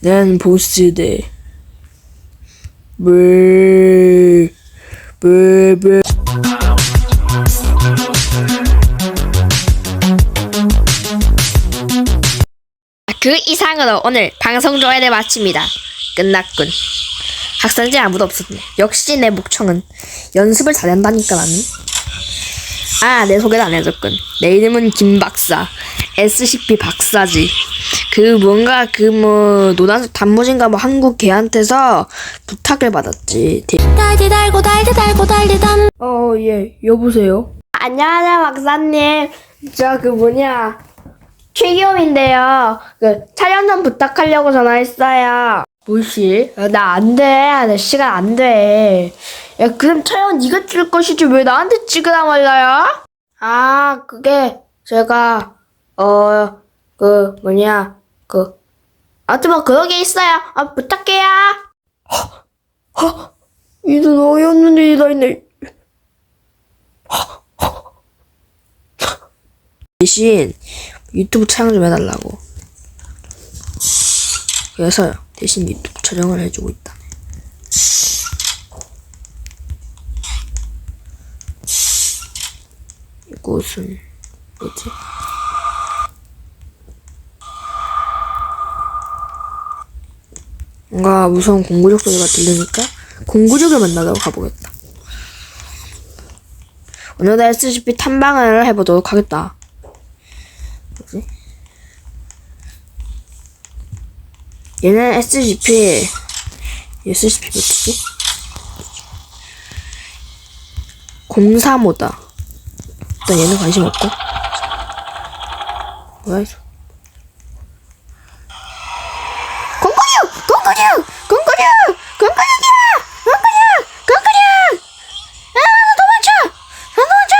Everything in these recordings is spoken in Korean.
난 보스대. 물, 물, 물. 그 이상으로 오늘 방송 조회를 마칩니다. 끝났군. 학생지 아무도 없었네. 역시 내 목청은 연습을 잘한다니까 나는. 아, 내 소개를 안 해줬군. 내 이름은 김 박사. SCP 박사지. 그 뭔가 그 뭐 노란색 단무지인가 뭐 한국 걔한테서 부탁을 받았지. 대- 달디 달고 달디 달고 달디 단 어, 예, 여보세요? 안녕하세요, 박사님. 저 그 뭐냐 최기hom인데요. 그 촬영 좀 부탁하려고 전화했어요. 뭐시? 나안 돼. 나 시간 안 돼. 야, 그럼 촬영 네가 찍을 것이지 왜 나한테 찍으라 말라요? 아, 그게 제가 어 그 뭐냐 그 아무튼 뭐 그런 게 있어요. 아, 부탁해요. 이도 너였는데 이다 있네. 대신 유튜브 촬영 좀 해달라고. 그래서 대신 유튜브 촬영을 해주고 있다. 이곳은 뭐지? 뭔가 무서운 공구적 소리가 들리니까 공구적을 만나러 가보겠다. 오늘도 SCP 탐방을 해보도록 하겠다. 뭐지? 얘는 SCP SCP 몇이지? 035다. 일단 얘는 관심 없고. 뭐야 이거? 공구류! 공구류! 공구류! 공구류이야! 공구류! 공구류! 아, 나 도망쳐! 나 도망쳐!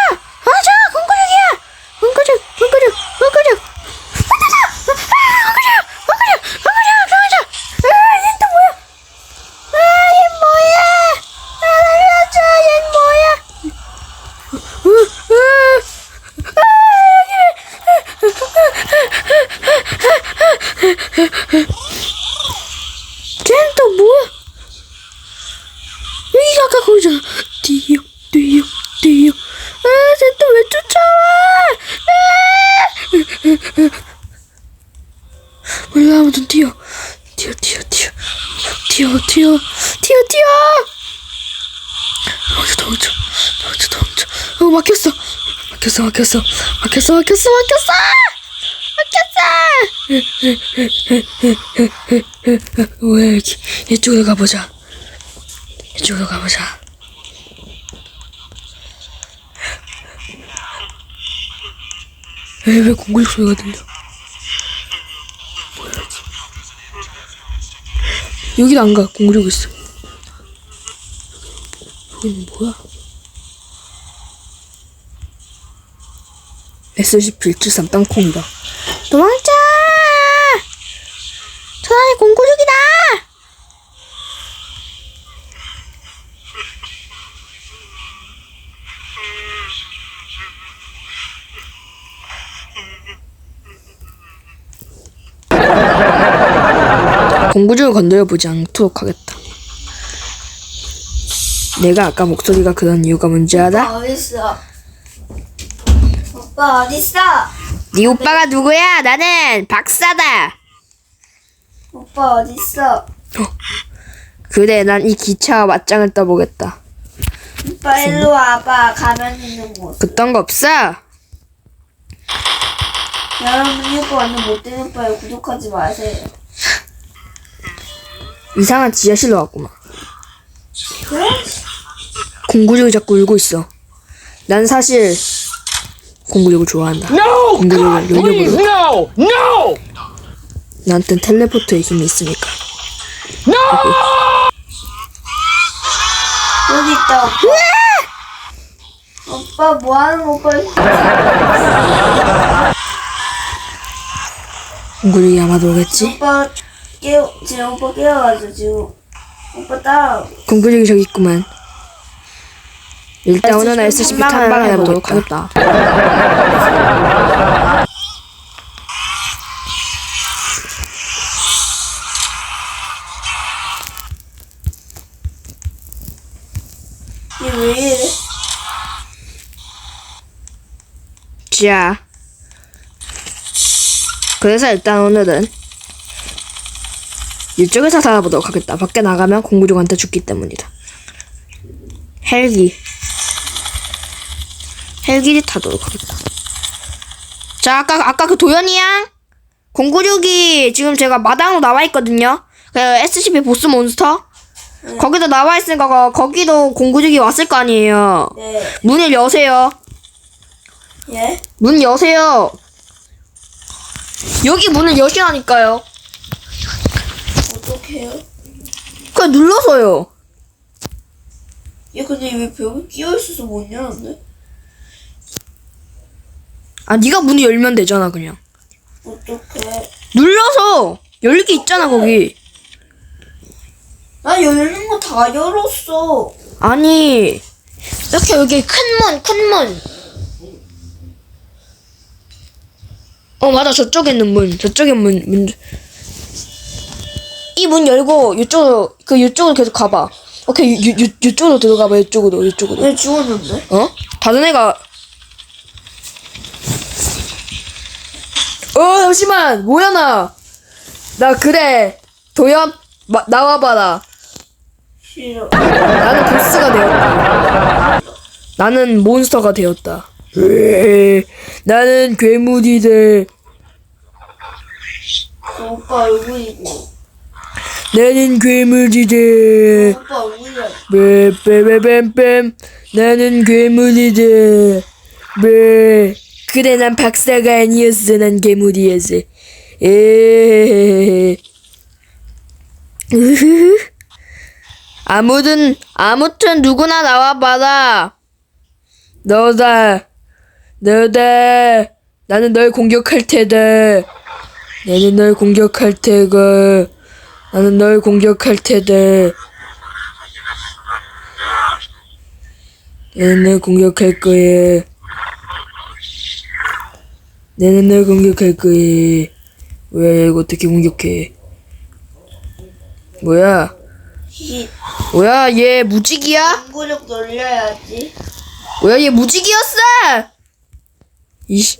도망쳐! 공구류이야! 공구류! 공구류! 공구류! 도망쳐! 아, 공구류! 공구류! 공구류! 도망쳐! 아, 얘또 뭐야? 아, 얘 뭐야? 아, 날려줘! 얘 뭐야? 으, 으, 아, 쟤는 또 뭐야? 여기 아까 거기잖아. 뛰어, 뛰어, 뛰어. 아, 쟤또왜 쫓아와? 아! 몰라, 아무튼 뛰어. 뛰어, 뛰어, 뛰어. 뛰어, 뛰어, 뛰어, 뛰어. 도망쳐, 도망쳐. 도망쳐, 도망쳐. 어, 막혔어. 막혔어, 막혔어. 막혔어, 막혔어, 막혔어. 막혔어. 왜 여기 이쪽으로 가보자. 이쪽으로 가보자. 왜, 왜 공굴 소리가 들려? 여기도 안 가. 공굴이고 있어. 여기는 뭐야? SCP-173 땅콩이다. 도망쳐! 천안의 공구죽이다! 공구죽을 건드려보지 않도록 하겠다. 내가 아까 목소리가 그런 이유가 뭔지 알아? 어딨어 오빠 어딨어 네 오빠가 누구야? 나는 박사다. 오빠 어딨어 그래, 난 이 기차와 맞짱을 떠보겠다. 오빠 일로 와봐 가면 있는 곳 그딴 거 없어? 여러분 이거 완전 못된 오빠예요 구독하지 마세요 이상한 지하실로 왔구만. 그래? 공구력이 자꾸 울고 있어. 난 사실 공구력을 좋아한다. No! 공구력을 열려보도록. no! No! 나한텐 텔레포트의 힘이 있으니까. 여기 있다 오빠 오빠 뭐하는 거 오빠 공구력이 아마도 오겠지? 오빠 깨워 지금 오빠 깨워가지고 지금 오빠 따라 공구력이 저기 있구만. 일단 오늘은 SCP 탐방을 해보도록 하겠다. 자. 그래서 일단 오늘은 이쪽에서 살아보도록 하겠다. 밖에 나가면 공구족한테 죽기 때문이다. 헬기. 헬기를 타도록 하겠다. 자, 아까, 아까 그 도연이 양? 공구족이 지금 제가 마당으로 나와 있거든요. 그 SCP 보스 몬스터? 거기도 나와 있으니까 거- 거기도 공구족이 왔을 거 아니에요. 네. 문을 여세요. 예? 문 여세요. 여기 문을 여시라니까요. 어떡해요? 그냥 눌러서요. 얘 근데 왜 벽에 끼어 있어서 못 여는데? 아, 네가 문을 열면 되잖아, 그냥. 어떡해? 눌러서 열기 있잖아, 거기. 나 열린 거 다 열었어. 아니, 이렇게 여기 큰 문, 큰 문. 어, 맞아. 저쪽에 있는 문. 저쪽에 문, 문. 이 문 열고, 이쪽으로, 그, 이쪽으로 계속 가봐. 오케이, 유, 유, 이쪽으로 들어가봐, 이쪽으로, 이쪽으로. 왜 죽었는데? 어? 다른 애가 어 잠시만. 뭐야 나. 나 그래. 도연 마, 나와봐라. 나는 보스가 되었다. 나는 몬스터가 되었다. 으에, 나는 괴물이들. 그 오빠 얼굴이고. 나는 괴물이들. 오빠 얼굴이야. 뱀뱀뱀뱀. 나는 괴물이다 뱀 그래 난 박사가 아니었어 난 괴물이었어 에 으흐흐. 아무든 아무튼 누구나 나와봐라. 너다. 너다. 나는 널 공격할 테다. 나는 널 공격할 테가 나는 널 공격할 테다. 나는 널 공격할 거야. 나는 널 공격할 거야. 뭐야, 이거 어떻게 공격해? 뭐야? 히. 뭐야, 얘 무직이야? 공구력 놀려야지. 뭐야, 얘 무직이었어! 이씨,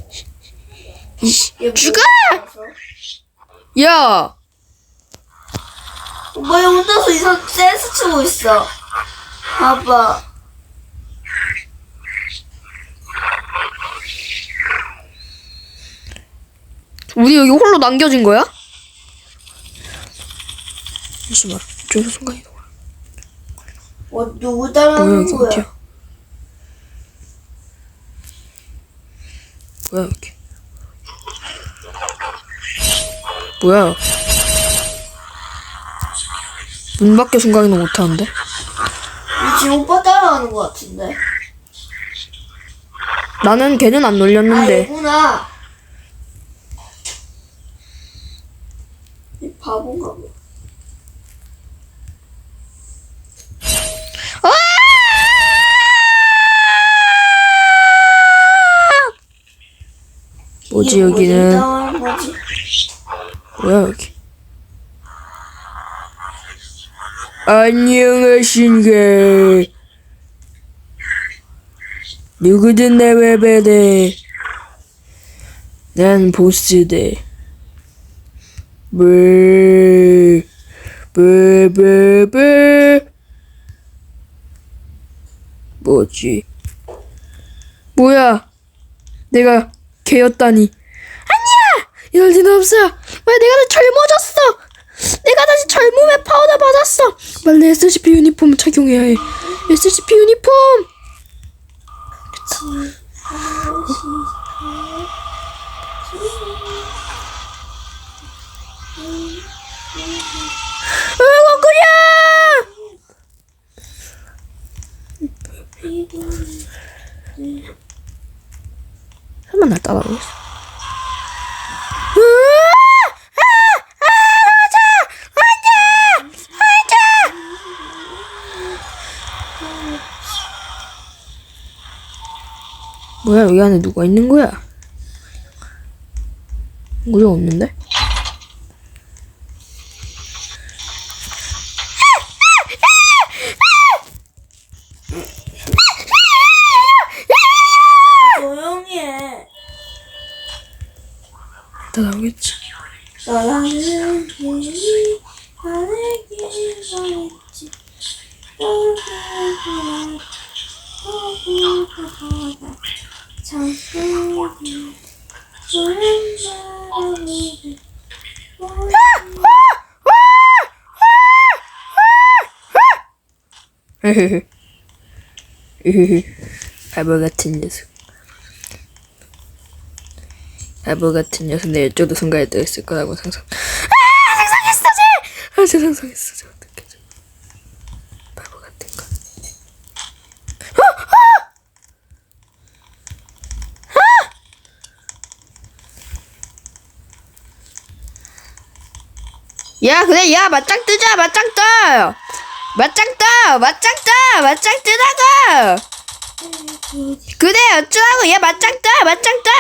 이씨, 얘 죽어! 야! 얘 혼자서 이상 댄스 추고 있어. 봐봐. 우리 여기 홀로 남겨진 거야? 잠시만, 저기서 순간이 어, 누구 뭐야, 따라하는 거야? 어디야? 뭐야, 이렇게. 뭐야. 문 밖에 순간 이동 못하는데? 이 지금 오빠 따라하는 거 같은데. 나는 걔는 안 아, 놀렸는데. 얘구나. 바본가 봐. 뭐지, 여기는. 따라하는 거지? 뭐야, 여기. 안녕하신가. 누구든 나와봐라. 난 보스다. 뭐, 뭐뭐뭐 뭐지? 뭐야? 내가 개였다니. 아니야! 이럴 리는 없어. 왜 내가 다 젊어졌어? 내가 다시 젊음의 파워를 받았어. 빨리 SCP 유니폼 착용해야 해. SCP 유니폼. 으 아, 그려! 설마 날 따라오겠어? 뭐야 여기 안에 누가 있는 거야? 누구 없는데? 길이 하늘길 말했지 떠나는 떠나보다 잠깐이 푸른 바람이 바보 같은 녀석. 바보 같은 녀석 내 이쪽도 순간에 떠 있을 거라고 상상. 아 상상했어 쟤. 아쟤 상상했어 쟤 어떻게 쟤. 바보 같은 거. 야 그래 야 맞짱 뜨자 맞짱 떠 맞짱 떠 맞짱 떠 맞짱 뜨라고 그래 어쩌라고 야 맞짱 떠 맞짱 떠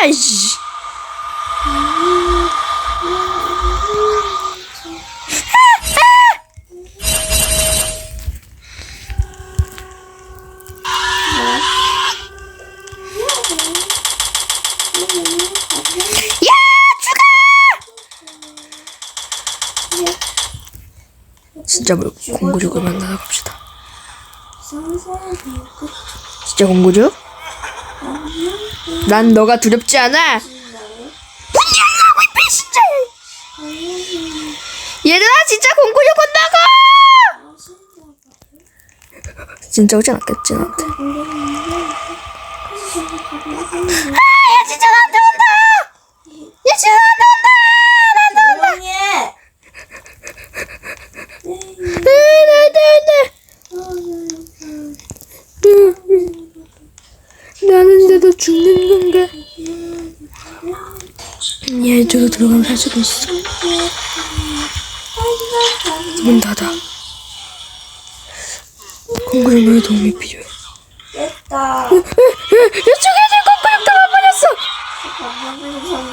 진짜 뭐 공구죽을 만나러 갑시다. 진짜 공구주? 난 너가 두렵지 않아 문열라고 이 진짜 얘들아 진짜 공구주 온다고 진짜 오진 않겠지 나한테. 야 진짜 나한테 온다 야 진짜 나한테 온다 나한테 조용히 해 나는 데도 죽는 건가? 얘 이쪽으로 들어가면 살 수도 있어. 문 닫아. 공구형의 도움이 필요해. 됐다 이쪽에 내 공구형 들어버렸어. 방금 좀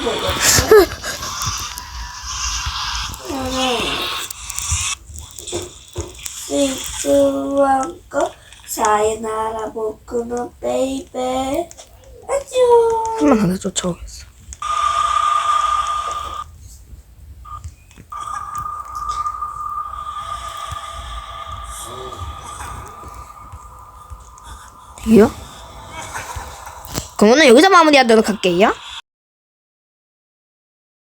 스위스왕거 사이나라 보크노 베이베 안녕 한번 하나 쫓아오겠어. 이요? 그러면 여기서 마무리하도록 할게요